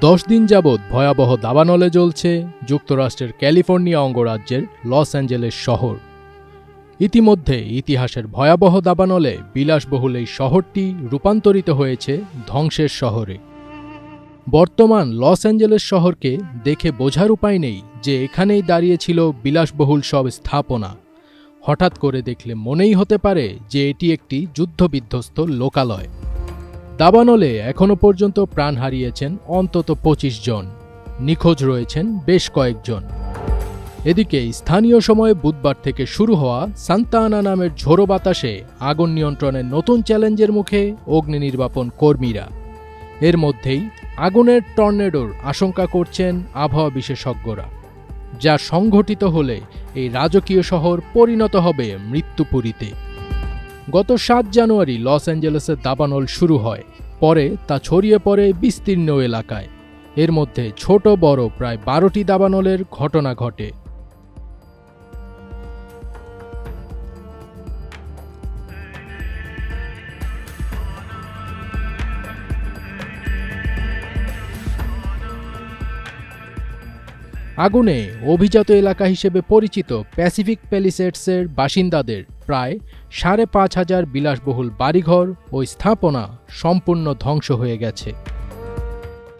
দশ দিন যাবৎ ভয়াবহ দাবানলে জ্বলছে যুক্তরাষ্ট্রের ক্যালিফোর্নিয়া অঙ্গরাজ্যের লস অ্যাঞ্জেলেস শহর। ইতিমধ্যে ইতিহাসের ভয়াবহ দাবানলে বিলাসবহুল এই শহরটি রূপান্তরিত হয়েছে ধ্বংসের শহরে। বর্তমান লস অ্যাঞ্জেলেস শহরকে দেখে বোঝার উপায় নেই যে এখানেই দাঁড়িয়েছিল বিলাসবহুল সব স্থাপনা। হঠাৎ করে দেখলে মনেই হতে পারে যে এটি একটি যুদ্ধবিধ্বস্ত লোকালয়। দাবানলে এখনও পর্যন্ত প্রাণ হারিয়েছেন অন্তত পঁচিশ জন। নিখোঁজ রয়েছেন বেশ কয়েকজন। এদিকে স্থানীয় সময়ে বুধবার থেকে শুরু হওয়া সান্তানা নামের ঝোড়ো বাতাসে আগুন নিয়ন্ত্রণের নতুন চ্যালেঞ্জের মুখে অগ্নি নির্বাপন কর্মীরা। এর মধ্যেই আগুনের টর্নেডোর আশঙ্কা করছেন আবহাওয়া বিশেষজ্ঞরা, যা সংঘটিত হলে এই রাজকীয় শহর পরিণত হবে মৃত্যুপুরীতে। গত সাত জানুয়ারি লস অ্যাঞ্জেলেসের দাবানল শুরু হয়। পরে তা ছড়িয়ে পড়ে বিস্তীর্ণ এলাকায়। এর মধ্যে ছোট বড় প্রায় বারোটি দাবানলের ঘটনা ঘটে। আগুনে অভিজাত এলাকা হিসেবে পরিচিত প্যাসিফিক প্যালিসেটসের বাসিন্দাদের প্রায় সাড়ে পাঁচ হাজার বিলাসবহুল বাড়িঘর ও স্থাপনা সম্পূর্ণ ধ্বংস হয়ে গেছে।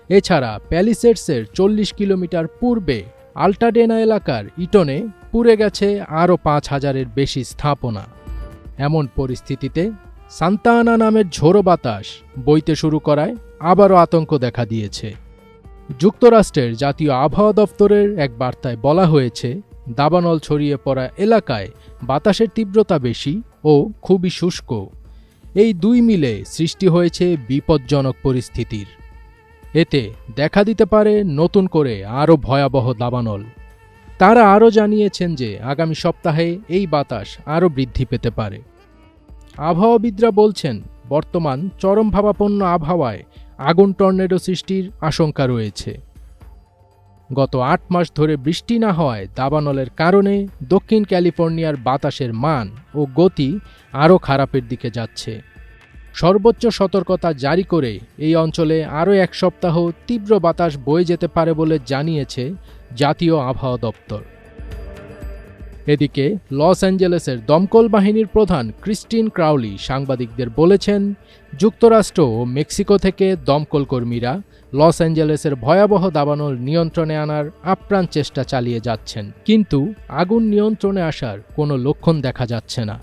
এছাড়া প্যালিসেটসের চল্লিশ কিলোমিটার পূর্বে আল্টাডেনা এলাকার ইটনে পুড়ে গেছে আরও পাঁচ হাজারের বেশি স্থাপনা। এমন পরিস্থিতিতে সান্তানা নামের ঝোড়ো বাতাস বইতে শুরু করায় আবারও আতঙ্ক দেখা দিয়েছে। যুক্তরাষ্ট্রের জাতীয় আবহাওয়া দপ্তরের এক বার্তায় বলা হয়েছে, দাবানল ছড়িয়ে পড়া এলাকায় বাতাসের তীব্রতা বেশি ও খুবই শুষ্ক। এই দুই মিলে সৃষ্টি হয়েছে বিপজ্জনক পরিস্থিতির। এতে দেখা দিতে পারে নতুন করে আরও ভয়াবহ দাবানল। তারা আরও জানিয়েছেন যে আগামী সপ্তাহে এই বাতাস আরও বৃদ্ধি পেতে পারে। আবহাওয়াবিদরা বলছেন, বর্তমান চরম ভাবাপন্ন আবহাওয়ায় আগুন টর্নেডো সৃষ্টির আশঙ্কা রয়েছে। গত আট মাস ধরে বৃষ্টি না হওয়ায় দাবানলের কারণে দক্ষিণ ক্যালিফোর্নিয়ার বাতাসের মান ও গতি আরও খারাপের দিকে যাচ্ছে। সর্বোচ্চ সতর্কতা জারি করে এই অঞ্চলে আরও এক সপ্তাহ তীব্র বাতাস বয়ে যেতে পারে বলে জানিয়েছে জাতীয় আবহাওয়া দপ্তর। এদিকে লস অ্যাঞ্জেলেসের দমকল বাহিনীর প্রধান ক্রিস্টিন ক্রাউলি সাংবাদিকদের বলেছেন, যুক্তরাষ্ট্র ও মেক্সিকো থেকে দমকল কর্মীরা লস অ্যাঞ্জেলেসের ভয়াবহ দাবানল নিয়ন্ত্রণে আনার আপ্রাণ চেষ্টা চালিয়ে যাচ্ছেন। কিন্তু আগুন নিয়ন্ত্রণে আসার কোনো লক্ষণ দেখা যাচ্ছে না।